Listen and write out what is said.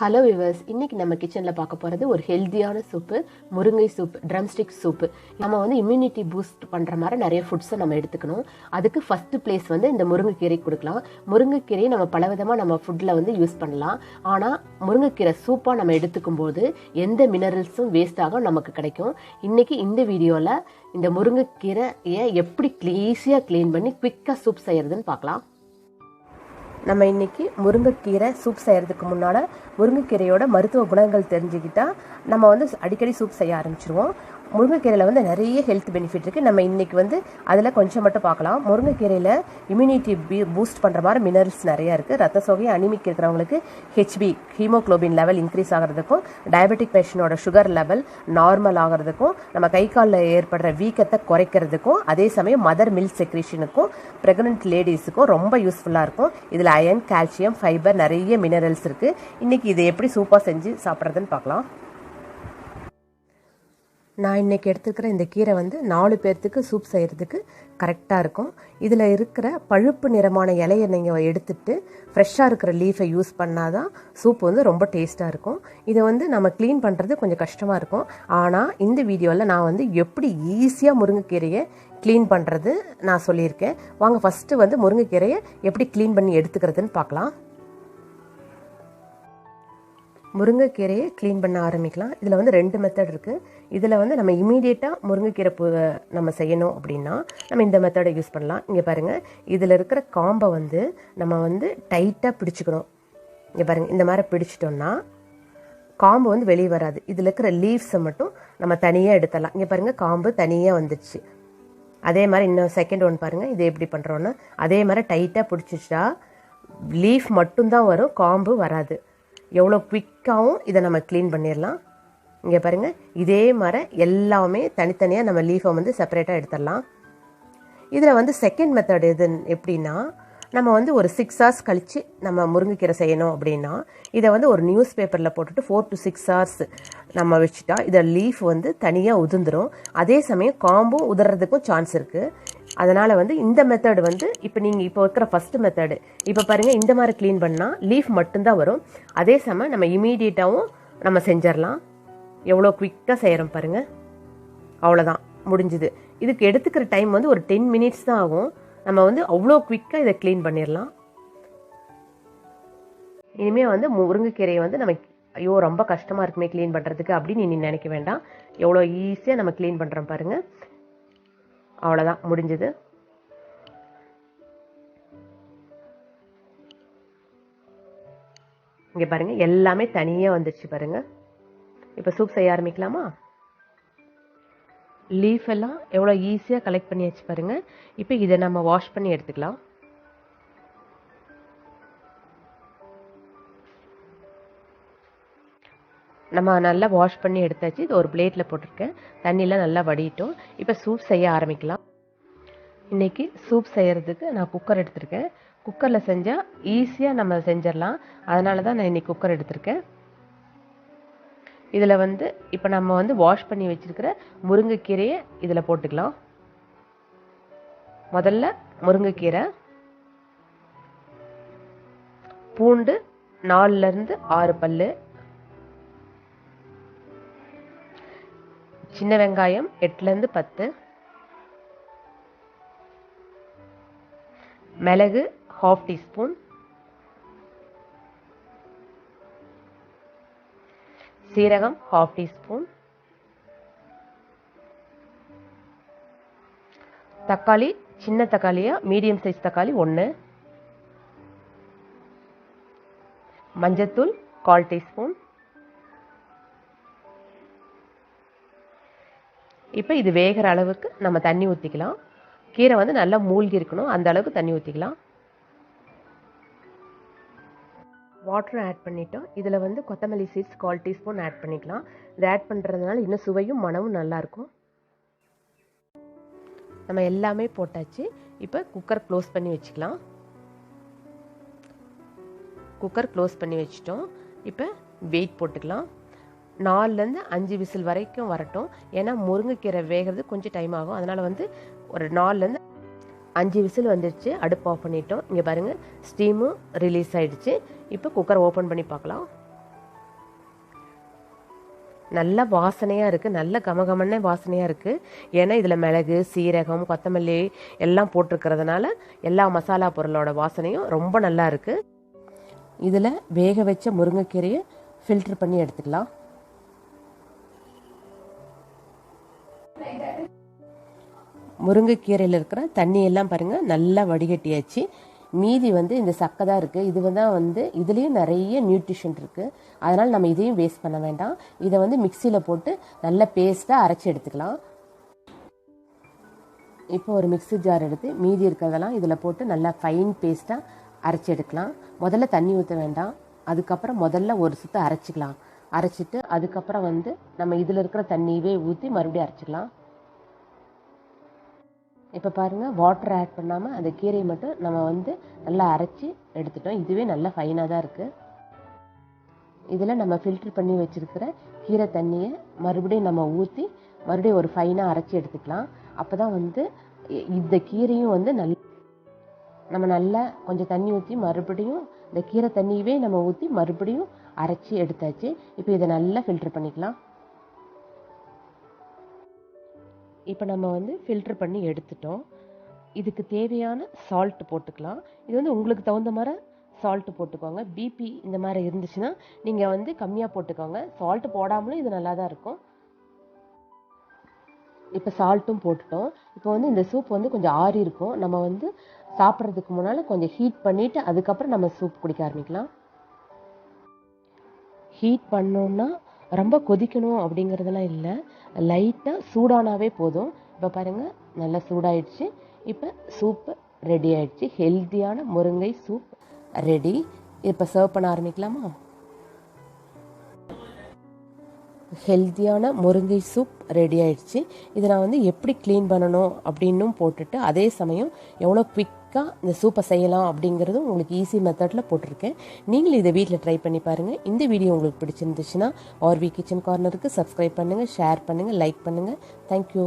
Hello viewers இன்றைக்கி நம்ம கிச்சனில் பார்க்க போகிறது ஒரு ஹெல்த்தியான சூப்பு முருங்கை சூப் ட்ரம்ஸ்டிக் சூப்பு நம்ம வந்து இம்யூனிட்டி பூஸ்ட் பண்ணுற மாதிரி நிறைய ஃபுட்ஸை நம்ம எடுத்துக்கணும். அதுக்கு ஃபஸ்ட்டு பிளேஸ் வந்து இந்த முருங்கைக்கீரை கொடுக்கலாம். முருங்கைக்கீரையை நம்ம பலவிதமாக நம்ம ஃபுட்டில் வந்து யூஸ் பண்ணலாம். ஆனால் முருங்கைக்கீரை சூப்பாக நம்ம எடுத்துக்கும் போது எந்த மினரல்ஸும் வேஸ்டாக நமக்கு கிடைக்கும். இன்றைக்கி இந்த வீடியோவில் இந்த முருங்கைக்கீரையை எப்படி ஈஸியாக க்ளீன் பண்ணி குவிக்காக சூப் செய்கிறதுன்னு பார்க்கலாம். நம்ம இன்னைக்கு முருங்கைக்கீரை சூப் செய்கிறதுக்கு முன்னால் முருங்கைக்கீரையோட மருத்துவ குணங்கள் தெரிஞ்சுக்கிட்டால் நம்ம வந்து அடிக்கடி சூப் செய்ய ஆரம்பிச்சிருவோம். முருங்கைக்கீரையில் வந்து நிறைய ஹெல்த் பெனிஃபிட் இருக்குது நம்ம இன்றைக்கி வந்து அதில் கொஞ்சம் மட்டும் பார்க்கலாம். முருங்கைக்கீரையில் இம்யூனிட்டி பீ பூஸ்ட் பண்ணுற மாதிரி மினரல்ஸ் நிறையா இருக்குது ரத்த சோகையை அனிமிக் இருக்கிறவங்களுக்கு ஹெச்பி ஹீமோக்ளோபின் லெவல் இன்க்ரீஸ் ஆகிறதுக்கும் டயபெட்டிக் பேஷனோட சுகர் லெவல் நார்மல் ஆகிறதுக்கும் நம்ம கை காலில் ஏற்படுற வீக்கத்தை குறைக்கிறதுக்கும் அதே சமயம் மதர் மில்க் செக்ரேஷனுக்கும் ப்ரெக்னென்ட் லேடிஸுக்கும் ரொம்ப யூஸ்ஃபுல்லாக இருக்கும். இதில் அயன் கால்சியம் ஃபைபர் நிறைய மினரல்ஸ் இருக்குது இன்றைக்கி இதை எப்படி சூப்பாக செஞ்சு சாப்பிட்றதுன்னு பார்க்கலாம். நான் இன்றைக்கி எடுத்துக்கிற இந்த கீரை வந்து நாலு பேர்த்துக்கு சூப் செய்கிறதுக்கு கரெக்டாக இருக்கும். இதில் இருக்கிற பழுப்பு நிறமான இலையை நீங்கள் எடுத்துட்டு ஃப்ரெஷ்ஷாக இருக்கிற லீஃபை யூஸ் பண்ணால் தான் சூப் வந்து ரொம்ப டேஸ்ட்டாக இருக்கும். இதை வந்து நம்ம க்ளீன் பண்ணுறது கொஞ்சம் கஷ்டமாக இருக்கும். ஆனால் இந்த வீடியோவில் நான் வந்து எப்படி ஈஸியாக முருங்கைக்கீரையை க்ளீன் பண்ணுறது நான் சொல்லியிருக்கேன். வாங்க ஃபஸ்ட்டு வந்து முருங்கைக்கீரையை எப்படி க்ளீன் பண்ணி எடுத்துக்கிறதுன்னு பார்க்கலாம். முருங்கைக்கீரையை க்ளீன் பண்ண ஆரம்பிக்கலாம். இதில் வந்து ரெண்டு மெத்தட் இருக்குது இதில் வந்து நம்ம இமீடியட்டாக முருங்கைக்கீரை பூ நம்ம செய்யணும் அப்படின்னா நம்ம இந்த மெத்தடை யூஸ் பண்ணலாம். இங்கே பாருங்கள் இதில் இருக்கிற காம்பை வந்து நம்ம வந்து டைட்டாக பிடிச்சிக்கணும். இங்கே பாருங்கள் இந்த மாதிரி பிடிச்சிட்டோம்னா காம்பு வந்து வெளியே வராது. இதில் இருக்கிற லீவ்ஸை மட்டும் நம்ம தனியாக எடுத்துடலாம். இங்கே பாருங்கள் காம்பு தனியாக வந்துடுச்சு. அதே மாதிரி இன்னும் செகண்ட் ஒன் பாருங்கள் இது எப்படி பண்ணுறோன்னு அதே மாதிரி டைட்டாக பிடிச்சிச்சா லீஃப் மட்டும்தான் வரும் காம்பு வராது. எவ்வளோ குவிக்காகவும் இதை நம்ம க்ளீன் பண்ணிடலாம். இங்கே பாருங்கள் இதே மாதிரி எல்லாமே தனித்தனியாக நம்ம லீஃபை வந்து செப்பரேட்டாக எடுத்துடலாம். இதில் வந்து செகண்ட் மெத்தட் எது எப்படின்னா நம்ம வந்து ஒரு சிக்ஸ் ஹவர்ஸ் கழித்து நம்ம முருங்கைக்கீரை செய்யணும் அப்படின்னா இதை வந்து ஒரு நியூஸ் பேப்பரில் போட்டுட்டு ஃபோர் டு சிக்ஸ் ஹவர்ஸ் நம்ம வச்சுட்டா இதை லீஃப் வந்து தனியாக உதிர்ந்துடும் அதே சமயம் காம்பும் உதறதுக்கும் சான்ஸ் இருக்குது அதனால் வந்து இந்த மெத்தடு வந்து இப்போ நீங்கள் இப்போ இருக்கிற ஃபஸ்ட்டு மெத்தடு இப்போ பாருங்கள் இந்த மாதிரி க்ளீன் பண்ணால் லீஃப் மட்டும்தான் வரும். அதே சமயம் நம்ம இமீடியட்டாகவும் நம்ம செஞ்சிடலாம். எவ்வளோ குவிக்காக செய்கிறோம் பாருங்கள் அவ்வளோதான் முடிஞ்சுது. இதுக்கு எடுத்துக்கிற டைம் வந்து ஒரு டென் மினிட்ஸ் தான் ஆகும். நம்ம வந்து அவ்வளோ குவிக்காக இதை க்ளீன் பண்ணிடலாம். இனிமேல் வந்து முருங்கைக்கீரையை வந்து நம்ம ஐயோ ரொம்ப கஷ்டமாக இருக்குமே க்ளீன் பண்ணுறதுக்கு அப்படின்னு நீ நினைக்க வேண்டாம். எவ்வளோ ஈஸியாக நம்ம க்ளீன் பண்ணுறோம் பாருங்கள் அவ்வளோதான் முடிஞ்சது. இங்கே பாருங்கள் எல்லாமே தனியாக வந்துடுச்சு பாருங்கள் இப்போ சூப் செய்ய ஆரம்பிக்கலாமா? லீஃப் எல்லாம் எவ்வளோ ஈஸியாக கலெக்ட் பண்ணியாச்சு பாருங்கள் இப்போ இதை நம்ம வாஷ் பண்ணி எடுத்துக்கலாம். நம்ம நல்லா வாஷ் பண்ணி எடுத்தாச்சு. இது ஒரு பிளேட்டில் போட்டிருக்கேன். தண்ணியெலாம் நல்லா வடிட்டோம் இப்போ சூப் செய்ய ஆரம்பிக்கலாம். இன்றைக்கி சூப் செய்கிறதுக்கு நான் குக்கர் எடுத்திருக்கேன். குக்கரில் செஞ்சால் ஈஸியாக நம்ம செஞ்சிடலாம். அதனால தான் நான் இன்றைக்கி குக்கர் எடுத்திருக்கேன். இதில் வந்து இப்போ நம்ம வந்து வாஷ் பண்ணி வச்சுருக்கிற முருங்கைக்கீரையை இதில் போட்டுக்கலாம். முதல்ல முருங்கைக்கீரை பூண்டு நாலுலேருந்து ஆறு பல் சின்ன வெங்காயம் எட்டுலேருந்து பத்து. மிளகு ஹாஃப் டீஸ்பூன் சீரகம் ஹாஃப் டீஸ்பூன் தக்காளி சின்ன தக்காளியா மீடியம் சைஸ் தக்காளி ஒன்று மஞ்சத்தூள் கால் டீஸ்பூன். இப்போ இது வேகிற அளவுக்கு நம்ம தண்ணி ஊற்றிக்கலாம் கீரை வந்து நல்லா மூழ்கி இருக்கணும். அந்த அளவுக்கு தண்ணி ஊற்றிக்கலாம் வாட்டரும் ஆட் பண்ணிட்டோம். இதில் வந்து கொத்தமல்லி சீட்ஸ் கால் டீஸ்பூன் ஆட் பண்ணிக்கலாம். இது ஆட் பண்ணுறதுனால இன்னும் சுவையும் மனமும் நல்லாயிருக்கும் நம்ம எல்லாமே போட்டாச்சு. இப்போ குக்கர் க்ளோஸ் பண்ணி வச்சுக்கலாம். குக்கர் க்ளோஸ் பண்ணி வச்சிட்டோம். இப்போ வெயிட் போட்டுக்கலாம். நாலுலேருந்து அஞ்சு விசில் வரைக்கும் வரட்டும். ஏன்னா முருங்கைக்கீரை வேகிறது கொஞ்சம் டைம் ஆகும். அதனால் வந்து ஒரு நாலுலேருந்து அஞ்சு விசில் வந்துடுச்சு அடுப்பு ஆஃப் பண்ணிட்டோம். இங்கே பாருங்கள் ஸ்டீமும் ரிலீஸ் ஆகிடுச்சு இப்போ குக்கர் ஓப்பன் பண்ணி பார்க்கலாம். நல்ல வாசனையாக இருக்குது நல்ல கமகமன்னே வாசனையாக இருக்குது ஏன்னா இதில் மிளகு சீரகம் கொத்தமல்லி எல்லாம் போட்டிருக்கிறதுனால எல்லா மசாலா பொருளோட வாசனையும் ரொம்ப நல்லா இருக்குது இதில் வேக வச்ச முருங்கைக்கீரையை ஃபில்டர் பண்ணி எடுத்துக்கலாம். முருங்கைக்கீரையில் இருக்கிற தண்ணி எல்லாம் பாருங்கள் நல்லா வடிகட்டியாச்சு. மீதி வந்து இந்த சக்கை தான் இருக்குது இது தான் வந்து இதுலேயும் நிறைய நியூட்ரிஷன் இருக்குது அதனால் நம்ம இதையும் வேஸ்ட் பண்ண வேண்டாம். இதை வந்து மிக்சியில் போட்டு நல்ல பேஸ்ட்டாக அரைச்சி எடுத்துக்கலாம். இப்போ ஒரு மிக்ஸி ஜார் எடுத்து மீதி இருக்கிறதெல்லாம் இதில் போட்டு நல்லா ஃபைன் பேஸ்ட்டாக அரைச்சி எடுக்கலாம். முதல்ல தண்ணி ஊற்ற வேண்டாம். அதுக்கப்புறம் முதல்ல ஒரு சுற்று அரைச்சிக்கலாம். அரைச்சிட்டு அதுக்கப்புறம் வந்து நம்ம இதில் இருக்கிற தண்ணியவே ஊற்றி மறுபடியும் அரைச்சிக்கலாம். இப்போ பாருங்கள் வாட்டர் ஆட் பண்ணாமல் அந்த கீரையை மட்டும் நம்ம வந்து நல்லா அரைச்சி எடுத்துட்டோம். இதுவே நல்லா ஃபைனாக தான் இருக்குது இதில் நம்ம ஃபில்டர் பண்ணி வச்சுருக்கிற கீரை தண்ணியை மறுபடியும் நம்ம ஊற்றி மறுபடியும் ஒரு ஃபைனாக அரைச்சி எடுத்துக்கலாம். அப்போ தான் வந்து இந்த கீரையும் வந்து நல் நம்ம நல்லா கொஞ்சம் தண்ணி ஊற்றி மறுபடியும் இந்த கீரை தண்ணியவே நம்ம ஊற்றி மறுபடியும் அரைச்சி எடுத்தாச்சு. இப்போ இதை நல்லா ஃபில்டர் பண்ணிக்கலாம். இப்போ நம்ம வந்து ஃபில்டர் பண்ணி எடுத்துட்டோம். இதுக்கு தேவையான சால்ட் போட்டுக்கலாம். இது வந்து உங்களுக்கு தகுந்த மாதிரி சால்ட்டு போட்டுக்கோங்க. பிபி இந்த மாதிரி இருந்துச்சுன்னா நீங்கள் வந்து கம்மியாக போட்டுக்கோங்க. சால்ட்டு போடாமலும் இது நல்லா தான் இருக்கும். இப்போ சால்ட்டும் போட்டுட்டோம். இப்போ வந்து இந்த சூப் வந்து கொஞ்சம் ஆறி இருக்கும். நம்ம வந்து சாப்பிட்றதுக்கு முன்னால் கொஞ்சம் ஹீட் பண்ணிவிட்டு அதுக்கப்புறம் நம்ம சூப் குடிக்க ஆரம்பிக்கலாம். ஹீட் பண்ணோன்னா ரொம்ப கொதிக்கணும் அப்படிங்கிறதெல்லாம் இல்லை. லைட்டாக சூடானாவே போதும். இப்போ பாருங்கள் நல்லா சூடாயிடுச்சு. இப்போ சூப்பு ரெடி ஆயிடுச்சு. ஹெல்த்தியான முருங்கை சூப் ரெடி இப்போ சர்வ் பண்ண ஆரம்பிக்கலாமா? ஹெல்த்தியான முருங்கை சூப் ரெடி ஆயிடுச்சு. இதை நான் வந்து எப்படி க்ளீன் பண்ணணும் அப்படின்னும் போட்டுட்டு அதே சமயம் எவ்வளோ குவிக்காக இந்த சூப்பை செய்யலாம் அப்படிங்கிறதும் உங்களுக்கு ஈஸி மெத்தடில் போட்டிருக்கேன். நீங்களும் இதை வீட்டில் ட்ரை பண்ணி பாருங்கள் இந்த வீடியோ உங்களுக்கு பிடிச்சிருந்துச்சுன்னா ஆர்வி கிச்சன் கார்னருக்கு சப்ஸ்கிரைப் பண்ணுங்கள் ஷேர் பண்ணுங்கள் லைக் பண்ணுங்கள் தேங்க்யூ